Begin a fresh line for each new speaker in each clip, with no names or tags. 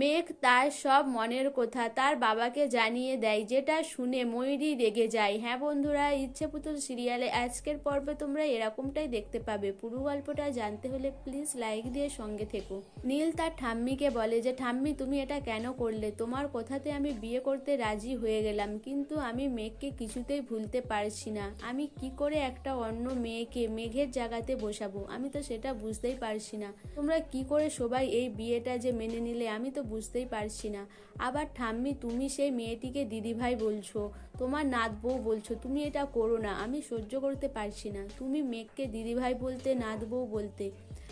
মেঘ তার সব মনের কথা তার বাবাকে জানিয়ে দেয়, যেটা শুনে ময়ূরী রেগে যায়। হ্যাঁ বন্ধুরা ইচ্ছে পুতুল সিরিয়ালে আজকের পর্বে তোমরা এরকমটাই দেখতে পাবে। পুরো গল্পটা জানতে হলে প্লিজ লাইক দিয়ে সঙ্গে থেকো। নীল তার ঠাম্মিকে বলে যে, ঠাম্মি, তুমি এটা কেন করলে? তোমার কথাতে আমি বিয়ে করতে রাজি হয়ে গেলাম, কিন্তু আমি মেঘকে কিছুতেই ভুলতে পারছি না। আমি কি করে একটা অন্য মেয়েকে মেঘের জায়গাতে বসাবো? আমি তো সেটা বুঝতেই পারছি না। তোমরা কি করে সবাই এই বিয়েটা যে মেনে নিলে? আমি তো বুঝতেই পারছি না। আবার ঠাম্মি, তুমি সেই মেয়েটিকে দিদিভাই বলছো। তোমার নাত বউ বলছো। তুমি এটা করো না। আমি সহ্য করতে পারছি না। তুমি মেঘকে দিদিভাই বলতে, নাত বউ বলতে।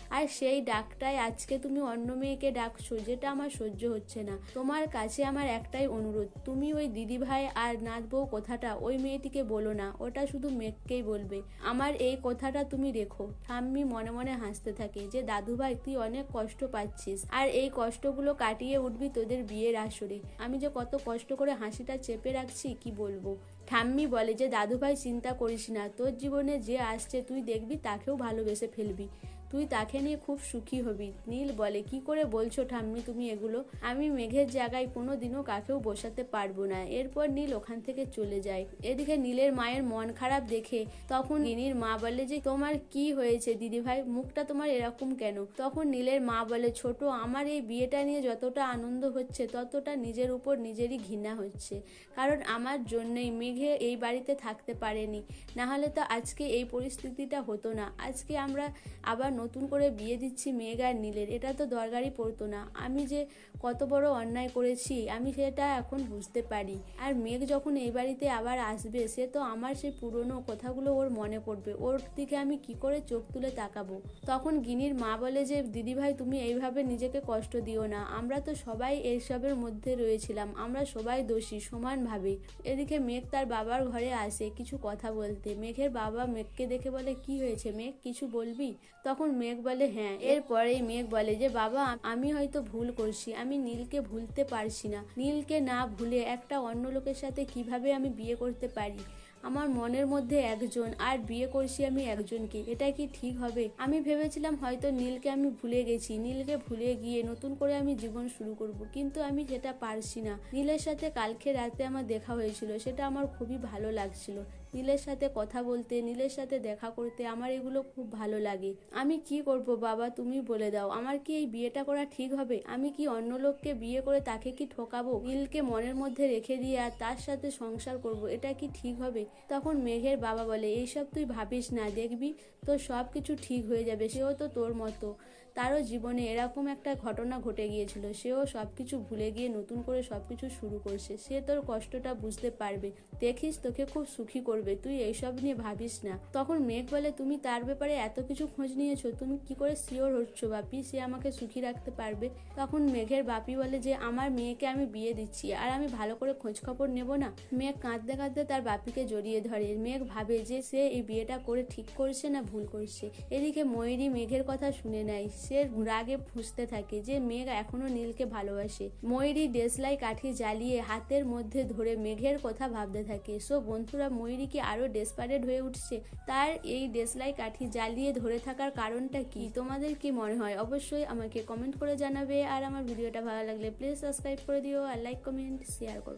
আর সেই ডাকটাই আজকে তুমি অন্য মেয়েকে ডাকছো, যেটা আমার সহ্য হচ্ছে না। তোমার কাছে আমার একটাই অনুরোধ, তুমি ওই দিদিভাই আর নাত বউ কথাটা ওই মেয়েটিকে বলো না, ওটা শুধু মেঘকেই বলবে। আমার এই কথাটা তুমি রেখো। ঠাম্মি মনে মনে হাসতে থাকে যে দাদুভাই তুই অনেক কষ্ট পাচ্ছিস আর এই কষ্টগুলো কাটিয়ে উঠবি তোদের বিয়ের আসরে। আমি যে কত কষ্ট করে হাসিটা চেপে রাখছি, কি বলব? ঠাম্মি বলে যে দাদুভাই চিন্তা করিস না, তোর জীবনে যে আসছে তুই দেখবি, তাকেও ভালোবেসে ফেলবি। তুই তাকে নিয়ে খুব সুখী হবি। নীল বলে, কি করে বলছো ঠাম্মি তুমি এগুলো? আমি মেঘের জায়গায় কোনো দিনও কাকেও বসাতে পারব না। এরপর নীল ওখান থেকে চলে যায়। এদিকে নীলের মায়ের মন খারাপ দেখে তখন নীর মা বলে যে, তোমার কি হয়েছে দিদিভাই মুখটা তোমার এরকম কেন? তখন নীলের মা বলে, ছোট, আমার এই বিয়েটা নিয়ে যতটা আনন্দ হচ্ছে, ততটা নিজের উপর নিজেরই ঘৃণা হচ্ছে। কারণ আমার জন্যই মেঘে এই বাড়িতে থাকতে পারেনি। না হলে তো আজকে এই পরিস্থিতিটা হতো না। আজকে আমরা আবার নতুন করে বিয়ে দিচ্ছি আর নীলের, এটা তো দরকারই পড়তো না। আমি যে কত বড় অন্যায় করেছি, আমি সেটা এখন বুঝতে পারি। আর মেঘ যখন এই বাড়িতে আবার আসবে, সে তো আমার সেই পুরনো কথাগুলো ওর মনে পড়বে। ওর দিকে আমি কি করে চোখ তুলে তাকাবো? তখন গিনির মা বলে যে, দিদিভাই, তুমি এইভাবে নিজেকে কষ্ট দিও না। আমরা তো সবাই এইসবের মধ্যে রয়েছিলাম। আমরা সবাই দোষী, সমানভাবে। এদিকে মেঘ তার বাবার ঘরে আসে কিছু কথা বলতে। মেঘের বাবা মেঘকে দেখে বলে, কি হয়েছে মেঘ? কিছু বলবি? তখন মেঘ বলে হ্যাঁ এরপরেই মেঘ বলে যে, বাবা, আমি হয়তো ভুল করছি, আমি নীলকে ভুলতে পারছি না। নীলকে না ভুলে একটা অন্য লোকের সাথে কীভাবে আমি বিয়ে করতে পারি? আমার মনের মধ্যে একজন, আর বিয়ে করছি আমি একজনকে। এটা কি ঠিক হবে? আমি ভেবেছিলাম হয়তো নীলকে আমি ভুলে গেছি। নীলকে ভুলে গিয়ে নতুন করে আমি জীবন শুরু করব, কিন্তু আমি সেটা পারছি না। নীলের সাথে কালকে রাতে আমার দেখা হয়েছিল, সেটা আমার খুবই ভালো লাগছিল। নীলের সাথে কথা বলতে, নীলের সাথে দেখা করতে আমার এগুলো খুব ভালো লাগে। আমি কি করব বাবা? তুমি বলে দাও। আমার কি এই বিয়েটা করা ঠিক হবে? আমি কি অন্য লোককে বিয়ে করে তাকে কি ঠকাবো? নীলকে মনের মধ্যে রেখে দিয়ে আর তার সাথে সংসার করব, এটা কি ঠিক হবে? তখন মেঘের বাবা বলে, এইসব তুই ভাবিস না, দেখবি? তোর সব কিছু ঠিক হয়ে যাবে। সেও তো তোর মতো। তারও জীবনে এরকম একটা ঘটনা ঘটে গিয়েছিল। সেও সব কিছু ভুলে গিয়ে নতুন করে সব কিছু শুরু করছে। সে তোর কষ্টটা বুঝতে পারবে। দেখিস তোকে খুব সুখী করবে। তুই এইসব নিয়ে ভাবিস না। তখন মেঘ বলে, তুমি তার ব্যাপারে এত কিছু খোঁজ নিয়েছো? তুমি কি করে শিওর হচ্ছ বাপি? সে আমাকে সুখী রাখতে পারবে? তখন মেঘের বাপি বলে যে, আমার মেয়েকে আমি বিয়ে দিচ্ছি। আর আমি ভালো করে খোঁজ খবর নেব না। মেঘ কাঁদতে কাঁদতে তার বাপিকে জড়িয়ে ধরে। মেঘ ভাবে যে, সে এই বিয়েটা করে ঠিক করছে না ভুল করছে? এদিকে ময়ূরী মেঘের কথা শুনে নেয়। সে রাগে ফুঁসতে থাকে যে মেঘ এখনও নীলকে ভালোবাসে। ময়ূরী দেশলাই কাঠি জ্বালিয়ে হাতের মধ্যে ধরে মেঘের কথা ভাবতে থাকে। সো বন্ধুরা, ময়ূরী কি আরও ডেসপারেট হয়ে উঠছে? তার এই দেশলাই কাঠি জ্বালিয়ে ধরে থাকার কারণটা কি? তোমাদের কি মনে হয়? অবশ্যই আমাকে কমেন্ট করে জানাবে। আর আমার ভিডিওটা ভালো লাগলে প্লিজ সাবস্ক্রাইব করে দিও আর লাইক কমেন্ট শেয়ার করো।